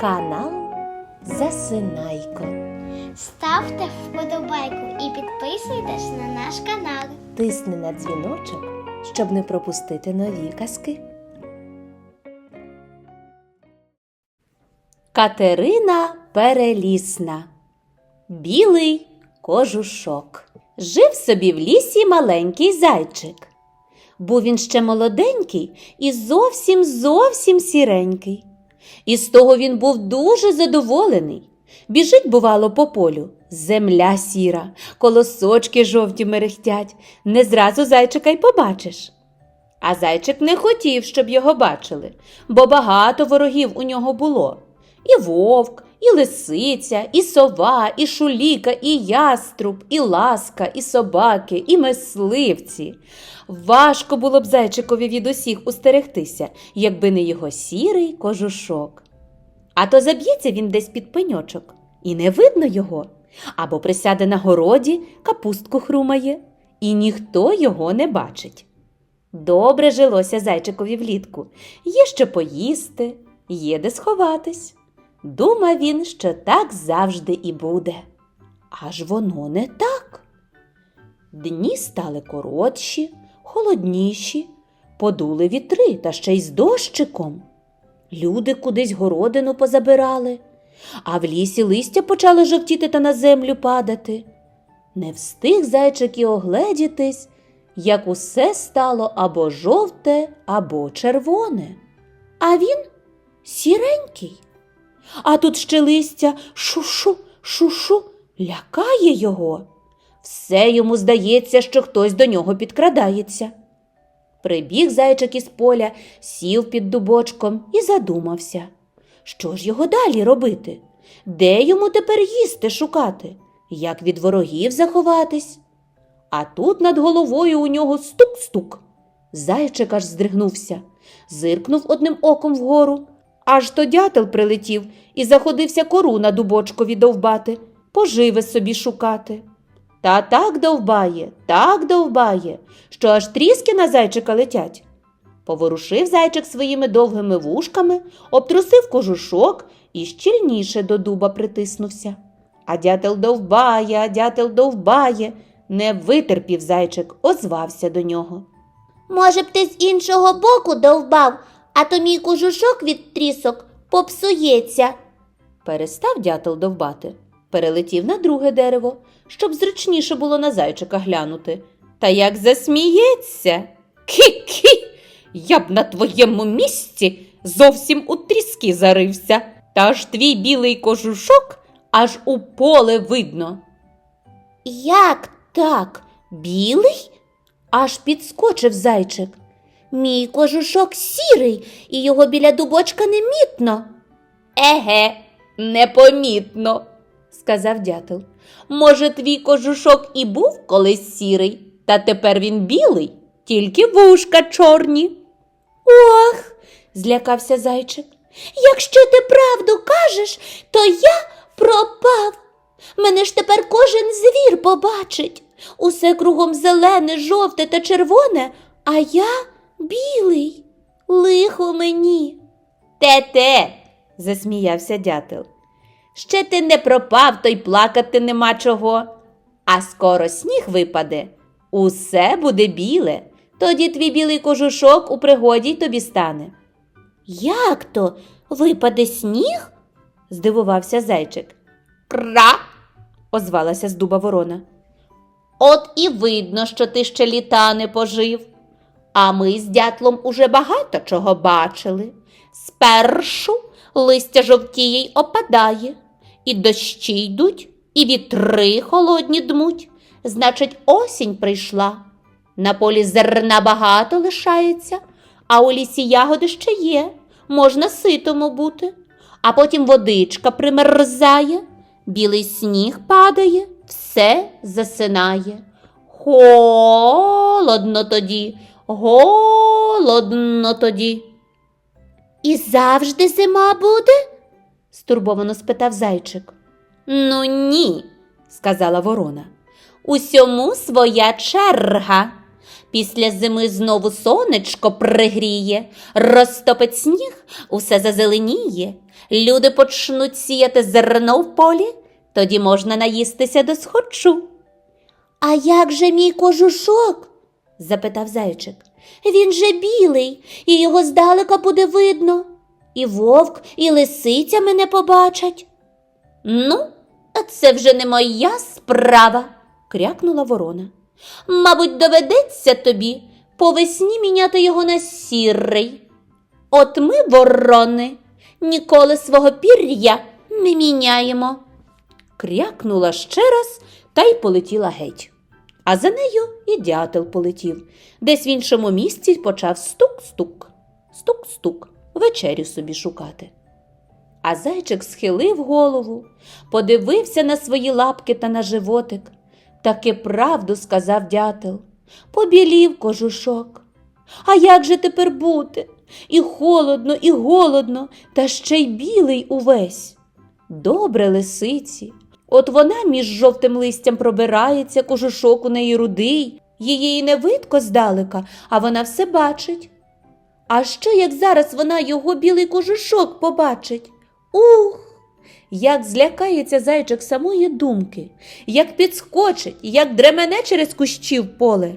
Канал Засинайко. Ставте вподобайку і підписуйтесь на наш канал. Тисни на дзвіночок, щоб не пропустити нові казки. Катерина Перелісна. Білий кожушок. Жив собі в лісі маленький зайчик. Був він ще молоденький і зовсім зовсім сіренький. І з того він був дуже задоволений. Біжить, бувало, по полю. Земля сіра, колосочки жовті мерехтять, не зразу зайчика й побачиш. А зайчик не хотів, щоб його бачили, бо багато ворогів у нього було. І вовк, і лисиця, і сова, і шуліка, і яструб, і ласка, і собаки, і мисливці. Важко було б зайчикові від усіх устерегтися, якби не його сірий кожушок. А то заб'ється він десь під пеньочок, і не видно його, або присяде на городі, капустку хрумає, і ніхто його не бачить. Добре жилося зайчикові влітку, є що поїсти, є де сховатись. Думав він, що так завжди і буде. Аж воно не так. Дні стали коротші, холодніші, подули вітри та ще й з дощиком. Люди кудись городину позабирали, а в лісі листя почали жовтіти та на землю падати. Не встиг зайчик і огледітись, як усе стало або жовте, або червоне. А він сіренький. А тут ще листя шу-шу, шу-шу, лякає його. Все йому здається, що хтось до нього підкрадається. Прибіг зайчик із поля, сів під дубочком і задумався. Що ж його далі робити? Де йому тепер їсти шукати? Як від ворогів заховатись? А тут над головою у нього стук-стук. Зайчик аж здригнувся, зиркнув одним оком вгору. Аж то дятел прилетів і заходився кору на дубочкові довбати, поживи собі шукати. Та так довбає, так довбає, що аж тріски на зайчика летять. Поворушив зайчик своїми довгими вушками, обтрусив кожушок і щільніше до дуба притиснувся. А дятел довбає, а дятел довбає. Не витерпів зайчик, озвався до нього. Може б ти з іншого боку довбав, а то мій кожушок від трісок попсується. Перестав дятел довбати, перелетів на друге дерево, щоб зручніше було на зайчика глянути. Та як засміється. Кі-кі! Я б на твоєму місці зовсім у тріски зарився, та ж твій білий кожушок аж у поле видно. Як так? Білий? Аж підскочив зайчик. Мій кожушок сірий, і його біля дубочка не мітно. Еге, непомітно, сказав дятел. Може, твій кожушок і був колись сірий, та тепер він білий, тільки вушка чорні. Ох, злякався зайчик. якщо ти правду кажеш, то я пропав. Мене ж тепер кожен звір побачить. Усе кругом зелене, жовте та червоне, а я білий. Лихо мені. Те-те, засміявся дятел. Ще ти не пропав, то й плакати нема чого. А скоро сніг випаде, усе буде біле, тоді твій білий кожушок у пригоді й тобі стане. Як то випаде сніг? здивувався зайчик. Кра. озвалася з дуба ворона. От і видно, що ти ще літа не пожив. А ми з дятлом уже багато чого бачили. Спершу листя жовтіє й опадає, і дощі йдуть, і вітри холодні дмуть. Значить, осінь прийшла. На полі зерна багато лишається, а у лісі ягоди ще є, можна ситому бути. А потім водичка примерзає, білий сніг падає, все засинає. Холодно тоді, голодно тоді. І завжди зима буде? стурбовано спитав зайчик. Ну ні, сказала ворона. Усьому своя черга. Після зими знову сонечко пригріє, розтопить сніг, усе зазеленіє. Люди почнуть сіяти зерно в полі, тоді можна наїстися до схочу. А як же мій кожушок? Запитав зайчик. Він же білий, і його здалека буде видно. І вовк, і лисиця мене побачать. Ну, це вже не моя справа, крякнула ворона. Мабуть, доведеться тобі по весні міняти його на сірий. От ми, ворони, ніколи свого пір'я не міняємо. Крякнула ще раз та й полетіла геть. А за нею і дятел полетів. Десь в іншому місці почав стук-стук, стук-стук, вечерю собі шукати. А зайчик схилив голову, подивився на свої лапки та на животик. Таки правду сказав дятел. Побілів кожушок. А як же тепер бути? І холодно, і голодно, та ще й білий увесь. Добре лисиці. От вона між жовтим листям пробирається, кожушок у неї рудий, її й не видко здалека, а вона все бачить. А що, як зараз вона його білий кожушок побачить? Ух! Як злякається зайчик самої думки, як підскочить, як дремене через кущі в поле.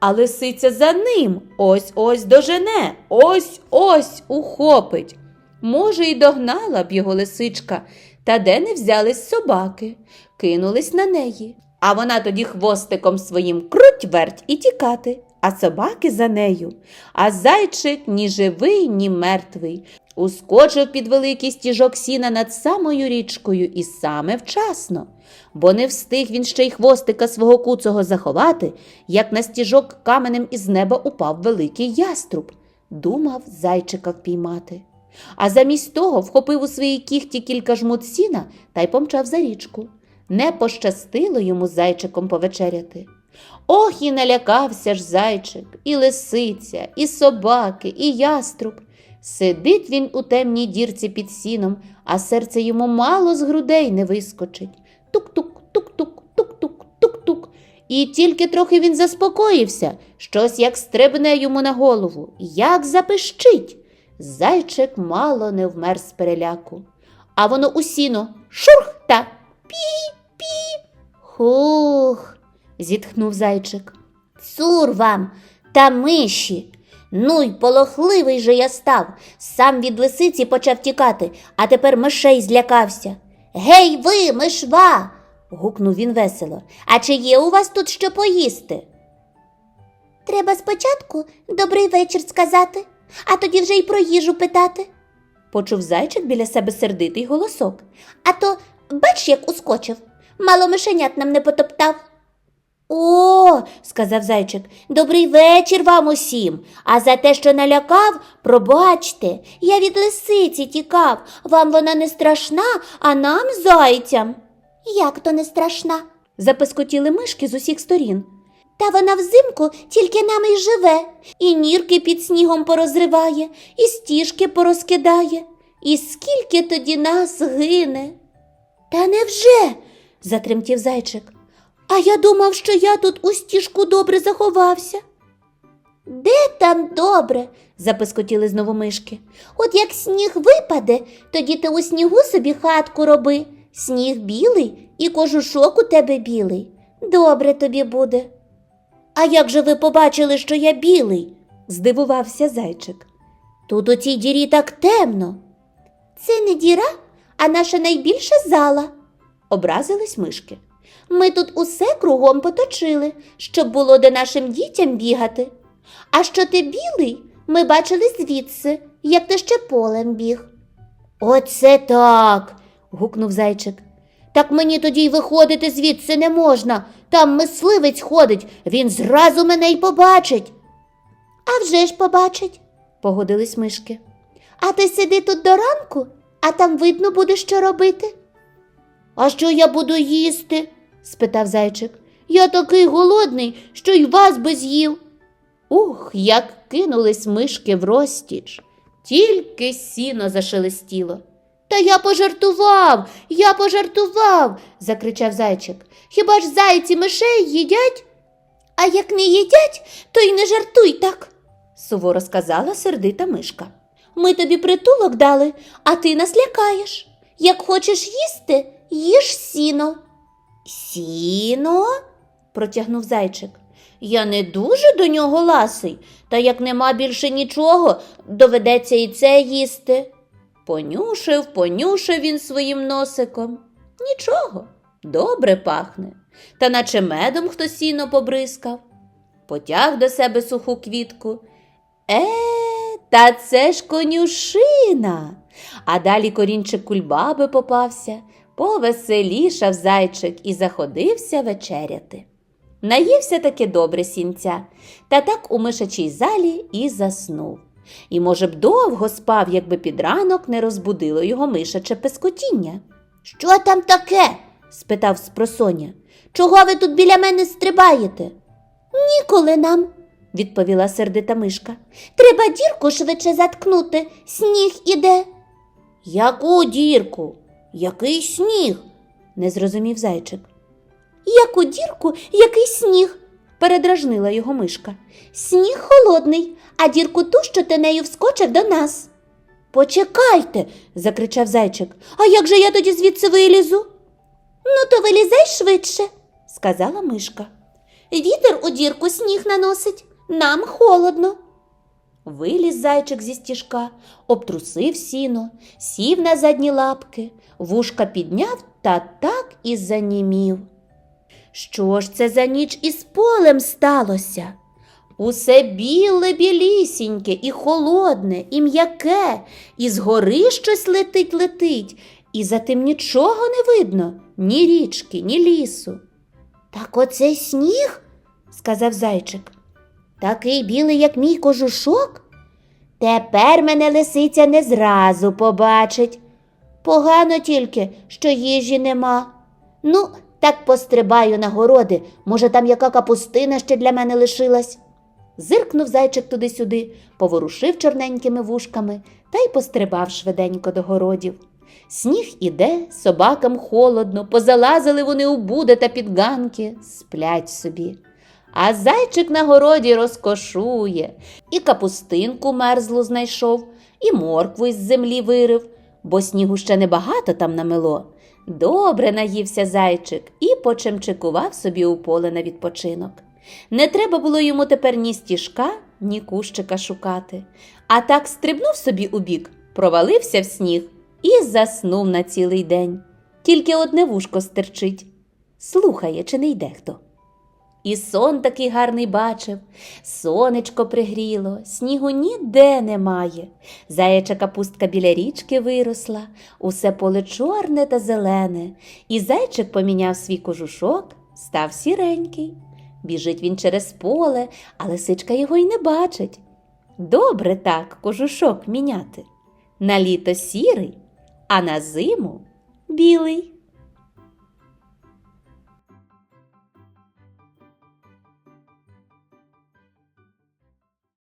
А лисиця за ним ось ось дожене, ось ось ухопить. Може, й догнала б його лисичка, та де не взялись собаки, кинулись на неї. А вона тоді хвостиком своїм круть верть і тікати, а собаки за нею. А зайчик ні живий, ні мертвий. Ускочив під великий стіжок сіна над самою річкою і саме вчасно, бо не встиг він ще й хвостика свого куцого заховати, як на стіжок каменем із неба упав великий яструб. Думав зайчика впіймати. А замість того вхопив у свої кіхті кілька жмут сіна та й помчав за річку. Не пощастило йому зайчиком повечеряти. Ох, і налякався ж зайчик, і лисиця, і собаки, і яструб. Сидить він у темній дірці під сіном, а серце йому мало з грудей не вискочить. Тук-тук, тук-тук, тук-тук, тук-тук. І тільки трохи він заспокоївся, щось як стрибне йому на голову, як запищить. Зайчик мало не вмер з переляку. А воно у сіно шурх та пі-пі. Хух, зітхнув зайчик. Цур вам та миші. Ну й полохливий же я став. Сам від лисиці почав тікати, а тепер мишей злякався. Гей, ви, мишва. гукнув він весело. А чи є у вас тут що поїсти? Треба спочатку добрий вечір сказати, а тоді вже й про їжу питати. Почув зайчик біля себе сердитий голосок. А то бач, як ускочив, мало мишенят нам не потоптав. О, сказав зайчик, добрий вечір вам усім. А за те, що налякав, пробачте, я від лисиці тікав. Вам вона не страшна, а нам зайцям. Як то не страшна? Запискотіли мишки з усіх сторін. Та вона взимку тільки нами й живе, і нірки під снігом порозриває, і стіжки порозкидає. І скільки тоді нас гине? Та невже? затремтів зайчик. А я думав, що я тут у стіжку добре заховався. Де там добре? запискотіли знову мишки. От як сніг випаде, тоді ти у снігу собі хатку роби. Сніг білий і кожушок у тебе білий. Добре тобі буде. А як же ви побачили, що я білий? здивувався зайчик. Тут у цій дірі так темно. Це не діра, а наша найбільша зала. Образились мишки. Ми тут усе кругом поточили, щоб було де нашим дітям бігати. А що ти білий, ми бачили звідси, як ти ще полем біг. Оце так. гукнув зайчик. Так мені тоді й виходити звідси не можна. Там мисливець ходить, він зразу мене й побачить. А вже ж побачить. Погодились мишки. А ти сиди тут до ранку, а там видно буде, що робити. А що я буду їсти? спитав зайчик. Я такий голодний, що й вас би з'їв. Ух, як кинулись мишки в розтіч. Тільки сіно зашелестіло. Та я пожартував, я пожартував, закричав зайчик. Хіба ж зайці мишей їдять? А як не їдять, то й не жартуй так. суворо сказала сердита мишка. Ми тобі притулок дали, а ти нас лякаєш. Як хочеш їсти, їж сіно. Сіно? протягнув зайчик. Я не дуже до нього ласий, та як нема більше нічого, доведеться і це їсти. Понюшив, понюшив він своїм носиком. Нічого, добре пахне, та наче медом хто сіно побризкав. Потяг до себе суху квітку. Е, та це ж конюшина. А далі корінчик кульбаби попався, повеселішав зайчик і заходився вечеряти. Наївся таки добре сінця, та так у мишачій залі і заснув. І, може б, довго спав, якби під ранок не розбудило його мишаче пескотіння. Що там таке? спитав спросоня. Чого ви тут біля мене стрибаєте? Ніколи нам, Відповіла сердита мишка. треба дірку швидше заткнути, сніг іде. Яку дірку? Який сніг? не зрозумів зайчик. Яку дірку, який сніг? Передражнила його мишка. Сніг холодний, а дірку ту, що ти нею вскочив до нас. Почекайте, закричав зайчик. А як же я тоді звідси вилізу? Ну, то вилізай швидше, сказала мишка. Вітер у дірку сніг наносить, нам холодно. Виліз зайчик зі стіжка, обтрусив сіно, сів на задні лапки, вушка підняв та так і занімів. Що ж це за ніч із полем сталося? Усе біле білісіньке, і холодне, і м'яке, і згори щось летить летить, і за тим нічого не видно, ні річки, ні лісу. Так оце сніг, Сказав зайчик. такий білий, як мій кожушок. Тепер мене лисиця не зразу побачить. Погано тільки, що їжі нема. Ну, так пострибаю на городи, може, там яка капустина ще для мене лишилась. Зиркнув зайчик туди-сюди, поворушив чорненькими вушками та й пострибав швиденько до городів. Сніг іде, собакам холодно, позалазили вони у буди та підганки, сплять собі. А зайчик на городі розкошує, і капустинку мерзлу знайшов, і моркву із землі вирив, бо снігу ще небагато там намело. Добре наївся зайчик і почемчикував собі у поле на відпочинок. Не треба було йому тепер ні стіжка, ні кущика шукати. А так стрибнув собі у бік, провалився в сніг і заснув на цілий день. Тільки одне вушко стерчить. Слухає, чи не йде хто. І сон такий гарний бачив, сонечко пригріло, снігу ніде немає. Заяча капустка біля річки виросла, усе поле чорне та зелене, і зайчик поміняв свій кожушок, став сіренький. Біжить він через поле, а лисичка його й не бачить. Добре так кожушок міняти. На літо сірий, а на зиму білий.